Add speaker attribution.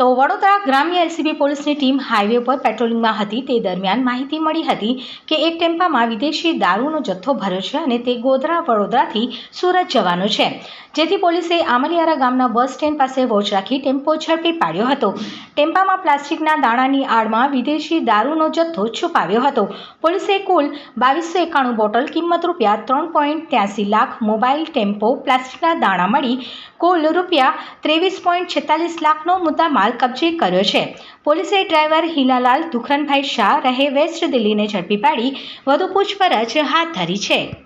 Speaker 1: તો વડોદરા ગ્રામ્ય એલસીબી પોલીસની ટીમ હાઈવે પર પેટ્રોલિંગમાં હતી. તે દરમિયાન માહિતી મળી હતી કે એક ટેમ્પામાં વિદેશી દારૂનો જથ્થો ભર્યો છે અને તે ગોધરા, વડોદરાથી સુરત જવાનો છે. જેથી પોલીસે આમલિયારા ગામના બસ સ્ટેન્ડ પાસે વોચ રાખી ટેમ્પો ઝડપી પાડ્યો હતો. ટેમ્પામાં પ્લાસ્ટિકના દાણાની આડમાં વિદેશી દારૂનો જથ્થો છુપાવ્યો હતો. પોલીસે કુલ બાવીસો એકાણું બોટલ કિંમત રૂપિયા ત્રણ પોઈન્ટ ત્યાસી લાખ મોબાઈલ ટેમ્પો, પ્લાસ્ટિકના દાણા મળી કુલ રૂપિયા ત્રેવીસ પોઈન્ટ છેતાલીસ લાખનો મુદ્દામાલ કબજે કર્યો છે. પોલીસે ડ્રાઈવર હિલાલાલ દુખરનભાઈ શાહ રહે વેસ્ટ દિલ્હીને ઝડપી પાડી. વધુ પૂછપરછ હાથ ધરી છે.